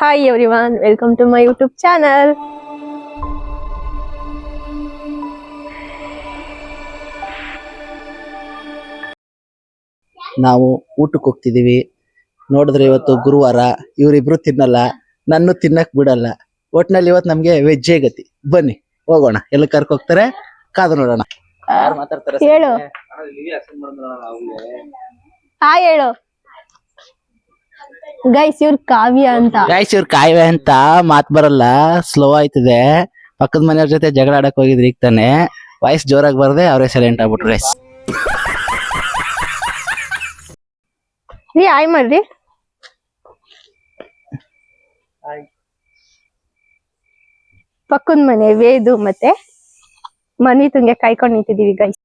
Hi everyone welcome to my YouTube channel ನಾವು ಊಟಕ್ಕೆ ಹೋಗ್ತಿದೀವಿ ನೋಡಿದ್ರೆ ಇವತ್ತು ಗುರುವಾರ ಇವರಿಬ್ರು ತಿನ್ನಲ್ಲ ನಾನು ತಿನ್ನಕ್ ಬಿಡಲ್ಲ. ಒಟ್ನಲ್ಲಿ ಇವತ್ತು ನಮ್ಗೆ ವೆಜ್ಜೇ ಗತಿ. ಬನ್ನಿ ಹೋಗೋಣ. ಎಲ್ಲ ಕರ್ಕ ಹೋಗ್ತಾರೆ? ಕಾದು ನೋಡೋಣ. ಯಾರು ಮಾತಾಡ್ತಾರೆ? ಹೇಳು. ಹಾಯ್ ಹೇಳು. ಗೈಸ್ ಇವ್ರ ಕಾವ್ಯ ಅಂತ. ಗಾಯ್ಸ್ ಇವ್ರು ಕಾಯ್ವೆ ಅಂತ ಮಾತ್ ಬರಲ್ಲ ಸ್ಲೋ ಆಯ್ತದೆ. ಪಕ್ಕದ ಮನೆಯವ್ರ ಜೊತೆ ಜಗಳ ಆಡಕ್ ಹೋಗಿದ್ರಿ ಈಗ ತಾನೆ. ವಾಯ್ಸ್ ಜೋರಾಗಿ ಬರದೆ ಅವರೇ ಸೈಲೆಂಟ್ ಆಗ್ಬಿಟ್ರೆ. ರೀ ಆಯ್ ಮಾಡ್ರಿ. ಪಕ್ಕದ ಮನೆ ವೇದು ಮತ್ತೆ ಮನಿ ತುಂಗೆ ಕಾಯ್ಕೊಂಡ್ ನಿಂತಿದೀವಿ ಗೈಸ್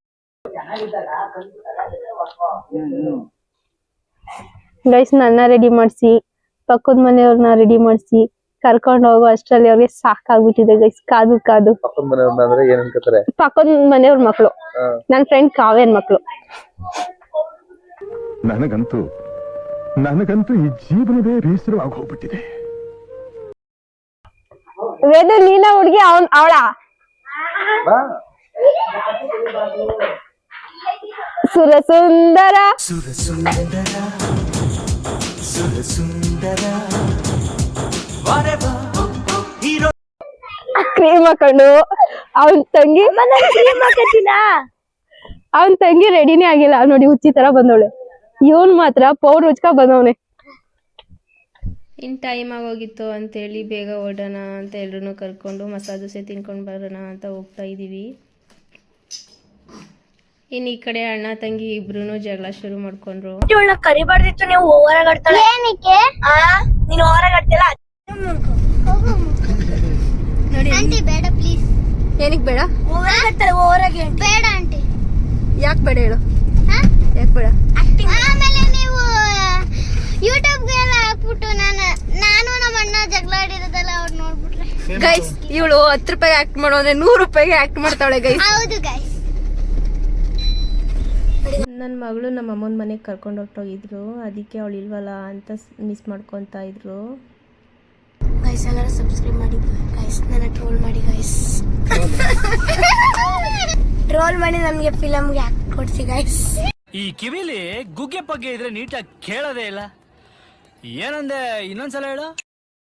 ಗೈಸ್ ನನ್ನ ರೆಡಿ ಮಾಡಿಸಿ ಪಕ್ಕದ ಮನೆಯವ್ರನ್ನ ರೆಡಿ ಮಾಡಿಸಿ ಕರ್ಕೊಂಡು ಹೋಗೋ ಅಷ್ಟರಲ್ಲಿ ಅವ್ರಿಗೆ ಸಾಕಾಗ್ಬಿಟ್ಟಿದೆ ಗೈಸ್ ಕಾದು ಕಾದು. ಪಕ್ಕದ ಮನೆಯವ್ರನ್ನ ಅಂದ್ರೆ ಏನ್ ಅನ್ಕೋತಾರೆ? ಪಕ್ಕದ ಮನೆಯವ್ರ ಮಕ್ಳು ನನ್ನ ಫ್ರೆಂಡ್ ಕಾವೇನ್ ಮಕ್ಳು. ನನಗಂತೂ ನನಗಂತೂ ಈ ಜೀವನವೇ ಬೇಸರವಾಗಿ ಹೋಗ್ಬಿಟ್ಟಿದೆ. ವೇದು ನೀನ ಹುಡುಗಿ ಅವನ್ ಅವಳ. ಸುರಸುಂದರ. ಕ್ರೀಮ್ ಹಾಕೊಂಡು ಅವನ್ ತಂಗಿ ಅವನ್ ತಂಗಿ ರೆಡಿನೇ ಆಗಿಲ್ಲ. ನೋಡಿ ಹುಚ್ಚಿ ತರ ಬಂದವಳೆ. ಇವನ್ ಮಾತ್ರ ಪೌಡರ್ ಉಚ್ಕ ಬಂದವನೆ. ಇನ್ ಟೈಮ್ ಆಗೋಗಿತ್ತು ಅಂತೇಳಿ ಬೇಗ ಓಡೋಣ ಅಂತ ಎಲ್ರು ಕರ್ಕೊಂಡು ಮಸಾಲ ದೋಸೆ ತಿನ್ಕೊಂಡು ಬರೋಣ ಅಂತ ಹೋಗ್ತಾ ಇದ್ದೀವಿ ಇನ್ನು ಈ ಕಡೆ ಅಣ್ಣ ತಂಗಿ ಇಬ್ರು ಜಗಳ ಶುರು ಮಾಡ್ಕೊಂಡ್ರು. ಇವಳನ್ನ ಕರಿಬಾರ್ದಿತ್ತು ನೀವು ಹೊರಗಾಡ್ತಾಳೆ ಏನಕ್ಕೆ? ನೀನು ನೋಡಿ. ಆಂಟಿ ಬೇಡ ಪ್ಲೀಸ್ ಏನಕ್ ಬೇಡ? ಹೊರಗಾಡ್ತಾಳೆ ಹೊರಗೆ ಬೇಡ ಆಂಟಿ. ಯಾಕೆ ಬೇಡ ಹೇಳು? ಯಾಕೆ ಬೇಡ? ಆಮೇಲೆ ನೀವು ಯೂಟ್ಯೂಬ್ ಎಲ್ಲ ಹಾಕ್ಬಿಟ್ಟು ನಾನು ನಾನು ನಮ್ಮ ಅಣ್ಣ ಜಗಳ ಆಡಿರೋದೆಲ್ಲ ಅವ್ರು ನೋಡ್ಬಿಟ್ರೆ. ಗೈಸ್ ಇವಳು ಹತ್ತು ರೂಪಾಯಿ ಆಕ್ಟ್ ಮಾಡೋ ಅಂದ್ರೆ ನೂರು ರೂಪಾಯಿಗೆ ಆಕ್ಟ್ ಮಾಡ್ತಾಳೆ ಗೈಸ್ ಹೌದು ಗೈಸ್ ನನ್ನ ಮಗಳು ನಮ್ಮ ಅಮ್ಮನ ಮನೆಗೆ ಕರ್ಕೊಂಡು ಹೋಗ್ತೋಗಿದ್ರು ಅದಕ್ಕೆ ಅವಳು ಇಲ್ವಲ್ಲ ಅಂತ ಮಿಸ್ ಮಾಡ್ಕೊತಾ ಇದ್ರು. ಗೈಸ್ ಎಲ್ಲರೂ ಸಬ್ಸ್ಕ್ರೈಬ್ ಮಾಡಿ. ಗೈಸ್ ನನ್ನ ಟ್ರೋಲ್ ಮಾಡಿ ಗೈಸ್ ಟ್ರೋಲ್ ಮಾಡಿ ನಮಗೆ ಫಿಲಮ್ಗೆ ಯಾಕೆ ಕೊಡ್ಸಿ ಗೈಸ್ ಈ ಕಿವಿಲಿ ಗುಗ್ಗೆ ಪಗ್ಗೆ ಇದ್ರೆ ನೀಟಾಗಿ ಕೇಳೋದೇ ಇಲ್ಲ. ಏನಂದೆ ಇನ್ನೊಂದ್ಸಲ ಹೇಳು.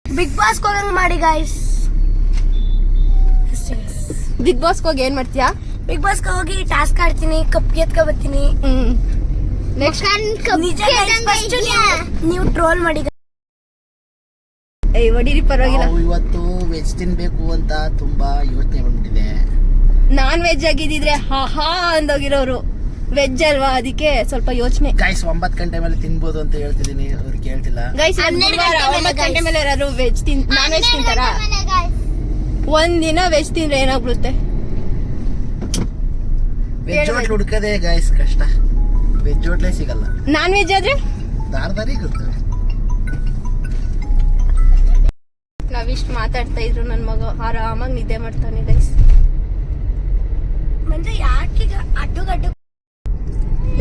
ಬಿಗ್ ಬಾಸ್ ಹೋಗಂಗ್ ಮಾಡಿ ಗೈಸ್ ಬಿಗ್ ಬಾಸ್ ಹೋಗಿ ಏನ್ ಮಾಡ್ತೀಯಾ? ಬಿಗ್ ಬಾಸ್ ಹೋಗಿ ಟಾಸ್ಕ್ ಆಡ್ತೀನಿ ಕಪ್ ಎತ್ಕೊ ಬರ್ತೀನಿ. ಹ್ಮ್. ನೆಕ್ಸ್ಟ್ ನಿಜ ಫಸ್ಟ್ ನೀವು ಟ್ರೋಲ್ ಮಾಡಿ ಏಯ್ ಹೊಡೀರಿ ಪರವಾಗಿಲ್ಲ. ನಾವು ಇವತ್ತು ವೆಜ್ ತಿನ್ಬೇಕು ಅಂತ ತುಂಬಾ ಯೋಚನೆ ಬಂದ್ಬಿಟ್ಟಿದೆ. ನಾನ್ ವೆಜ್ ಆಗಿದ್ದಿದ್ರೆ ಹಾ ಹಾ ಅಂದೋಗಿರೋರು. ವೆಜ್ ಅಲ್ವಾ? ಅದಕ್ಕೆ ಸ್ವಲ್ಪ ಯೋಚನೆ. ಗಾಯ್ಸ್ ಒಂಬತ್ ಗಂಟೆ ಮೇಲೆ ತಿನ್ಬೋದು ಅಂತ ಹೇಳ್ತಿದೀನಿ ಅವ್ರು ಕೇಳ್ತಿಲ್ಲ. ಗೈಸ್ ಒಂಬತ್ತು ಗಂಟೆ ಮೇಲೆ ಯಾರು ವೆಜ್ ತಿನ್ ನಾನ್ ವೆಜ್ ತಿಂತಾರ? ಒಂದಿನ ದಿನ ವೆಜ್ ತಿಂದ್ರೆ ಏನಾಗ್ಬಿಡುತ್ತೆ? ವೆಜ್ ಹೋಟ್ಲ್ ಹುಡ್ಕದೆ ಗಾಯ್ಸ್ ಕಷ್ಟ. ವೆಜ್ ಹೋಟ್ಲೇ ಸಿಗಲ್ಲ. ನಾನ್ ವೆಜ್ ಆದ್ರೆ ದಾರದಾರಿ ನಾವಿಷ್ಟು ಮಾತಾಡ್ತಾ ಇದ್ರು ನನ್ ಮಗ ಆರಾಮಾಗಿ ನಿದ್ದೆ ಮಾಡ್ತಾನೆ ಗೈಸ್ ಮತ್ತೆ ಯಾಕೀಗ ಅಡ್ಡುಗಡ್ಡು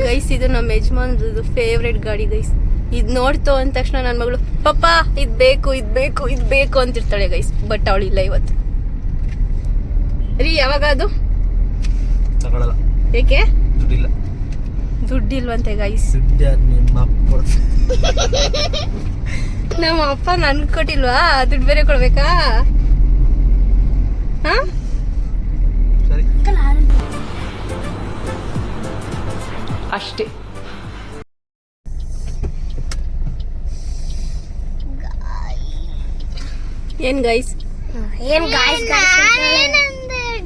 ಗೈಸ್ ಇದು ನಮ್ಮ ಯಜಮಾನ್ರದ್ದು ಫೇವ್ರೆಟ್ ಗಾಡಿ ಗೈಸ್ ಇದು ನೋಡ್ತು ಅಂದ ತಕ್ಷಣ ನನ್ನ ಮಗಳು ಪಪ್ಪ ಇದು ಬೇಕು ಇದು ಬೇಕು ಇದು ಬೇಕು ಅಂತಿರ್ತಾಳೆ ಗೈಸ್ ಬಟ್ ಅವಳಿಲ್ಲ ಇವತ್ತು. ರೀ ಯಾವಾಗ ಅದು ತಗೊಳಲ್ಲ. ಏಕೆ? ದುಡ್ಡಿಲ್ಲ. ದುಡ್ಡಿಲ್ವಂತೆ ಗೈಸ್ ನಿಮ್ಮ ಅಪ್ಪ ನಮ್ಮ ಅಪ್ಪ ನನ್ ಕೊಟ್ಟಿಲ್ವಾ? ದುಡ್ಡು ಬೇರೆ ಕೊಡ್ಬೇಕಾ? ಹಾ? ಸರಿ. ಅಷ್ಟೇ. ಏನ್ ಗೈಸ್ ಏನ್ ಗಾಯ್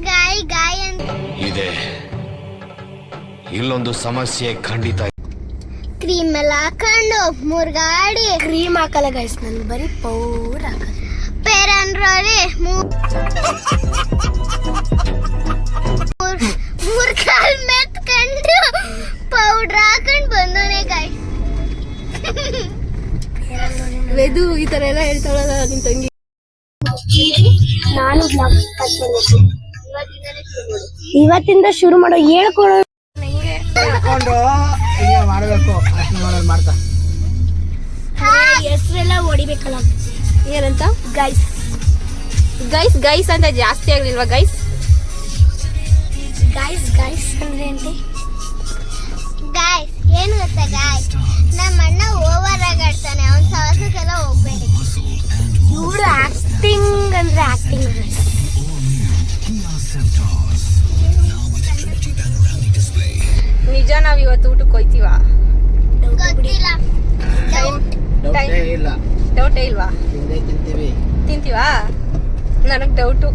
ಗಾಯ್ ಗಾಯ್ ಅಂತ. ಇದೆ. ಇಲ್ಲೊಂದು ಸಮಸ್ಯೆ ಖಂಡಿತ ಕ್ರೀಮ್ ಎಲ್ಲ ಹಾಕೊಂಡು ಮುರ್ಗಾಡಿ. ಕ್ರೀಮ್ ಹಾಕಲ್ಲ ಗೈಸ್ ನನ್ ಬರೀ ಪೌಡರ್ ಹಾಕಲ್ಲ ಪೇರನ್ ರೋರಿ ಮೂರ್ ಕಾಲ್ ಮೆತ್ಕೊಂಡು ಪೌಡರ್ ಹಾಕೊಂಡ್ ಬಂದವನೇ ಗಾಯ್ ವೆದು ಈ ತರ ಎಲ್ಲ ಹೇಳ್ತಾಳಲ್ಲ ನಿನ್ ತಂಗಿ. ನಾನು ಇವತ್ತಿಂದ ಶುರು ಮಾಡೋ ಹೇಳ್ಕೊಳೋ ಮಾಡ್ಕೊಂಡು ಹಿಂಗೆ ಮಾಡ್ಬೇಕು. ಅಷ್ಟು ಮಾಡೋದು ಮಾಡ್ತಾ. ಹೆಸರೆಲ್ಲ ಹೊಡಿಬೇಕಲ್ಲ ಏನಂತ? ಗೈಸ್. ಗೈಸ್ ಗೈಸ್ ಅಂತ ಜಾಸ್ತಿ ಆಗ್ಲಿಲ್ವಾ ಗೈಸ್? ಗೈಸ್ ಗೈಸ್ ಅಂದ್ರೆ ನಾವ್ ಇವತ್ತು ಊಟಕ್ಕೆ ಹೋಯ್ತೀವ? ಗೊತ್ತಿಲ್ಲ. ಟೈಮ್ ಡೌಟೇ ಇಲ್ವಾ? ತಿಂತೀವಿ. ನನಗ್ ಡೌಟು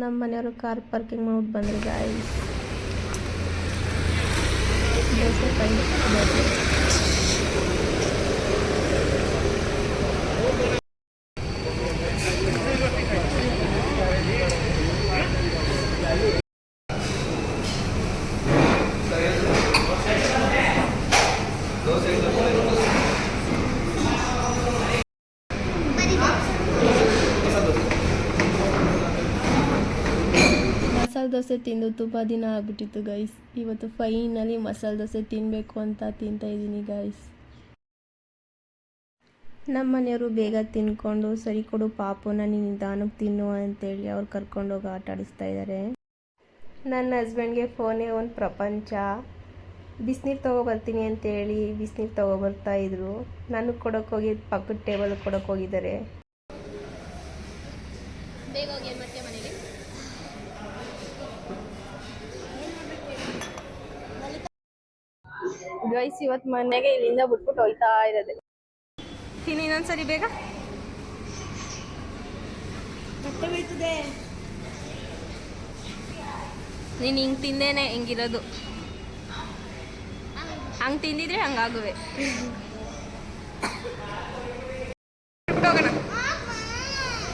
ನಮ್ಮ ಮನೆಯವರು ಕಾರ್ ಪಾರ್ಕಿಂಗ್ ಮಾಡ್ಬಿಟ್ಟು ಬಂದ್ರು ಗಾಯ್ಸ್ ಮಸಾಲೆ ದೋಸೆ ತಿಂದು ತುಂಬ ದಿನ ಆಗ್ಬಿಟ್ಟಿತ್ತು ಗೈಸ್ ಇವತ್ತು ಫೈನಲಿ ಮಸಾಲೆ ದೋಸೆ ತಿನ್ನಬೇಕು ಅಂತ ತಿಂತಾ ಇದ್ದೀನಿ ಗೈಸ್ ನಮ್ಮ ಮನೆಯವರು ಬೇಗ ತಿನ್ಕೊಂಡು, ಸರಿ ಕೊಡು ಪಾಪುನ ನೀನು ನಿಧಾನಕ್ಕೆ ತಿನ್ನು ಅಂತೇಳಿ ಅವ್ರು ಕರ್ಕೊಂಡೋಗಿ ಆಟ ಆಡಿಸ್ತಾ ಇದ್ದಾರೆ ನನ್ನ ಹಸ್ಬೆಂಡ್ಗೆ ಫೋನೇ ಒಂದು ಪ್ರಪಂಚ. ಬಿಸಿನೀರು ತೊಗೊಬರ್ತೀನಿ ಅಂತೇಳಿ ಬಿಸಿನೀರು ತೊಗೊಬರ್ತಾ ಇದ್ರು. ನನಗೆ ಕೊಡೋಕೆ ಹೋಗಿ ಪಕ್ಕದ ಟೇಬಲ್ ಕೊಡೋಕೆ ಗೈಸ್ ಇವತ್ತು ಮನೆಗೆ ಇಲ್ಲಿಂದ ಬಿಟ್ಬಿಟ್ಟು ಹೋಯ್ತಾ ಇರೋದೆ. ತಿನ್ನಿ ಇನ್ನೊಂದ್ಸರಿ ಬೇಗ. ನೀನ್ ಹಿಂಗ್ ತಿಂದೇನೆ ಹಿಂಗಿರೋದು. ಹಂಗ್ ತಿಂದಿದ್ರೆ ಹಂಗಾಗುವೆ. ಇಲ್ಲ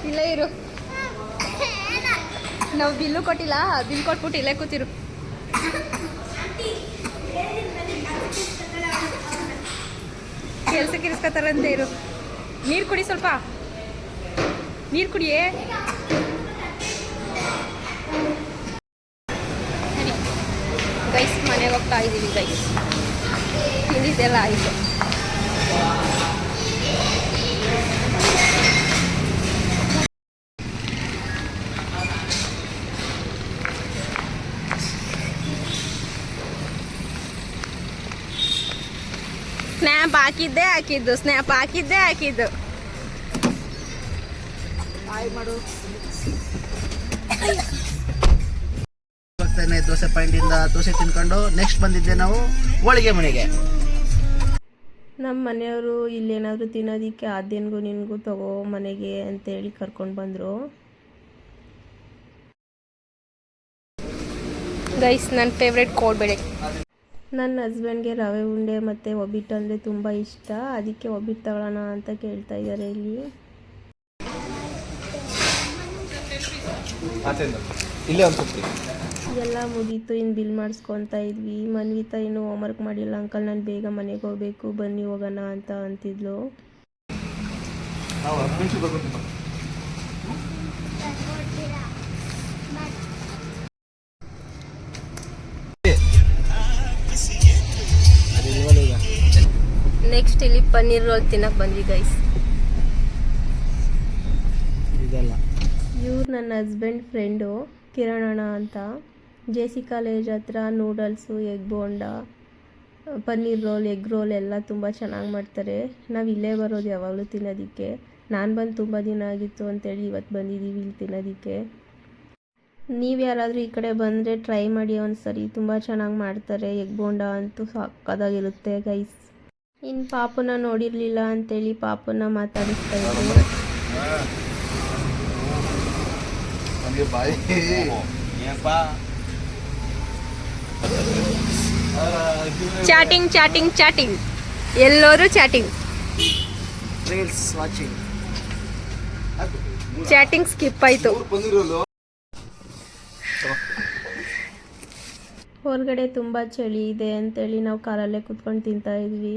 ಇಲ್ಲೇ ಇರು. ನಾವು ಬಿಲ್ಲು ಕೊಟ್ಟಿಲ್ಲ ಬಿಲ್ ಕೊಟ್ಬಿಟ್ಟು ಇಲ್ಲೇ ಕೂತಿರು. ಕೆಲ್ಸಕ್ಕೆ ಇರಿಸ್ಕೊತಾರಂತೆ ಇರು. ನೀರು ಕುಡಿ ಸ್ವಲ್ಪ. ನೀರು ಕುಡಿಯೇ. ಗೈಸ್, ಮನೆಗೆ ಹೋಗ್ತಾ ಇದ್ದೀವಿ ಗೈಸ್. ತಿಂದಿದ್ದೆಲ್ಲ ಆಯಿತು. ಹಾಕಿದ್ದೆ ಹಾಕಿದ್ದು ಸ್ನ್ಯಾಪ್ ಹಾಕಿದ್ದೆ ಹಾಕಿದ್ದು. ದೋಸೆ ಪಾಯಿಂಟ್ ಇಂದ ದೋಸೆ ತಿನ್ಕೊಂಡು ನೆಕ್ಸ್ಟ್ ಬಂದಿದ್ದೆ ನಾವು ಹೋಳಿಗೆ ಮನೆಗೆ. ನಮ್ಮ ಮನೆಯವರು ಇಲ್ಲೇನಾದರೂ ತಿನ್ನೋದಕ್ಕೆ ಅದೇನಿಗೂ ನಿನಗೂ ತಗೋ ಮನೆಗೆ ಅಂತೇಳಿ ಕರ್ಕೊಂಡು ಬಂದರು. ಗೈಸ್ ನನ್ನ ಫೇವ್ರೆಟ್ ಕೋಡ್ಬೇಳೆ. ನನ್ನ ಹಸ್ಬೆಂಡ್ಗೆ ರವೆ ಉಂಡೆ ಮತ್ತು ಒಬ್ಬಿಟ್ಟು ಅಂದರೆ ತುಂಬ ಇಷ್ಟ. ಅದಕ್ಕೆ ಒಬ್ಬಿಟ್ಟು ತಗೊಳ್ಳೋಣ ಅಂತ ಕೇಳ್ತಾ ಇದ್ದಾರೆ ಇಲ್ಲಿ. ಎಲ್ಲ ಮುಗೀತು ಇನ್ನು ಬಿಲ್ ಮಾಡಿಸ್ಕೊತಾ ಇದ್ವಿ. ಮನ್ವಿತಾ ಇನ್ನೂ ಹೋಮ್ವರ್ಕ್ ಮಾಡಿಲ್ಲ. ಅಂಕಲ್ ನಾನು ಬೇಗ ಮನೆಗೆ ಹೋಗಬೇಕು. ಬನ್ನಿ ಹೋಗೋಣ ಅಂತ ಅಂತಿದ್ಲು. ಪನ್ನೀರ್ ರೋಲ್ ತಿನ್ನಕ್ಕೆ ಬಂದ್ವಿ ಗೈಸ್ ಇದೆಲ್ಲ. ಇವ್ರು ನನ್ನ ಹಸ್ಬೆಂಡ್ ಫ್ರೆಂಡು ಕಿರಣಣ್ಣ ಅಂತ. ಜೆ ಸಿ ಕಾಲೇಜ್ ಹತ್ರ noodles egg bonda paneer roll egg roll ಎಲ್ಲ ತುಂಬ ಚೆನ್ನಾಗಿ ಮಾಡ್ತಾರೆ. ನಾವು ಇಲ್ಲೇ ಬರೋದು ಯಾವಾಗಲೂ ತಿನ್ನೋದಕ್ಕೆ. ನಾನು ಬಂದು ತುಂಬ ದಿನ ಆಗಿತ್ತು ಅಂತೇಳಿ ಇವತ್ತು ಬಂದಿದ್ದೀವಿ ಇಲ್ಲಿ ತಿನ್ನೋದಕ್ಕೆ. ನೀವು ಯಾರಾದರೂ ಈ ಕಡೆ ಬಂದರೆ ಟ್ರೈ ಮಾಡಿ ಒಂದು ಸರಿ ತುಂಬ ಚೆನ್ನಾಗಿ ಮಾಡ್ತಾರೆ. ಎಗ್ ಬೋಂಡ ಅಂತೂ ಸಕ್ಕದಾಗಿರುತ್ತೆ ಗೈಸ್ ಇನ್ನು ಪಾಪುನ ನೋಡಿರಲಿಲ್ಲ ಅಂತೇಳಿ ಪಾಪುನ ಮಾತಾಡಿಸ್ತಾ ಇದ್ವಿ ನಮಗೆ ಬಾಯಿ. ಏನಪ್ಪ ಚಾಟಿಂಗ್ ಚಾಟಿಂಗ್ ಚಾಟಿಂಗ್. ಎಲ್ಲರೂ chatting. Reels watching. Chatting skip ಆಯಿತು. ಹೊರಗಡೆ ತುಂಬ ಚಳಿ ಇದೆ ಅಂತೇಳಿ ನಾವು ಕಾಲಲ್ಲೇ ಕುತ್ಕೊಂಡು ತಿಂತಾ ಇದ್ವಿ.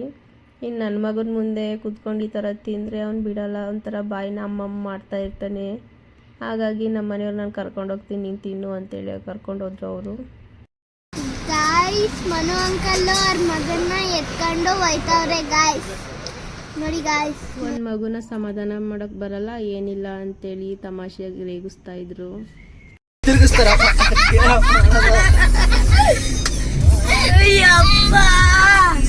ಇನ್ನು ನನ್ನ ಮಗನ ಮುಂದೆ ಕುತ್ಕೊಂಡು ಈ ಥರ ತಿಂದರೆ ಅವ್ನು ಬಿಡಲ್ಲ ಒಂಥರ ಬಾಯಿನ ಅಮ್ಮಮ್ಮ ಮಾಡ್ತಾ ಇರ್ತಾನೆ. ಹಾಗಾಗಿ ನಮ್ಮ ಮನೆಯವ್ರು ನಾನು ಕರ್ಕೊಂಡು ಹೋಗ್ತೀನಿ ನೀನು ತಿನ್ನು ಅಂತೇಳಿ ಕರ್ಕೊಂಡು ಹೋದ್ರು ಅವರು. ಗಾಯ್ ಗಾಯ್ಸ್ ಮನು ಅಂಕಲ್ಲು ಅವ್ರ ಮಗನ್ನ ಎತ್ಕೊಂಡು ಹೋಯ್ತವ್ರೆ ಗಾಯ್ಸ್ ನೋಡಿ ಗಾಯ್ಸ್ ಒಂದು ಮಗುನ ಸಮಾಧಾನ ಮಾಡೋಕ್ಕೆ ಬರಲ್ಲ ಏನಿಲ್ಲ ಅಂತೇಳಿ ತಮಾಷೆಯಾಗಿ ರೇಗಿಸ್ತಾ ಇದ್ರು. ತಿರುಗಿಸ್ತಾರ?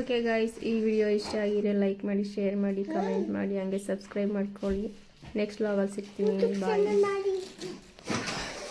ಓಕೆ ಗಾಯ್ಸ್ ಈ ವಿಡಿಯೋ ಇಷ್ಟ ಆಗಿದೆ ಲೈಕ್ ಮಾಡಿ ಶೇರ್ ಮಾಡಿ ಕಮೆಂಟ್ ಮಾಡಿ, ಹಂಗೆ ಸಬ್ಸ್ಕ್ರೈಬ್ ಮಾಡ್ಕೊಳ್ಳಿ. ನೆಕ್ಸ್ಟ್ ವ್ಲಾಗಲ್ಲಿ ಸಿಗ್ತೀನಿ. ಬಾಯ್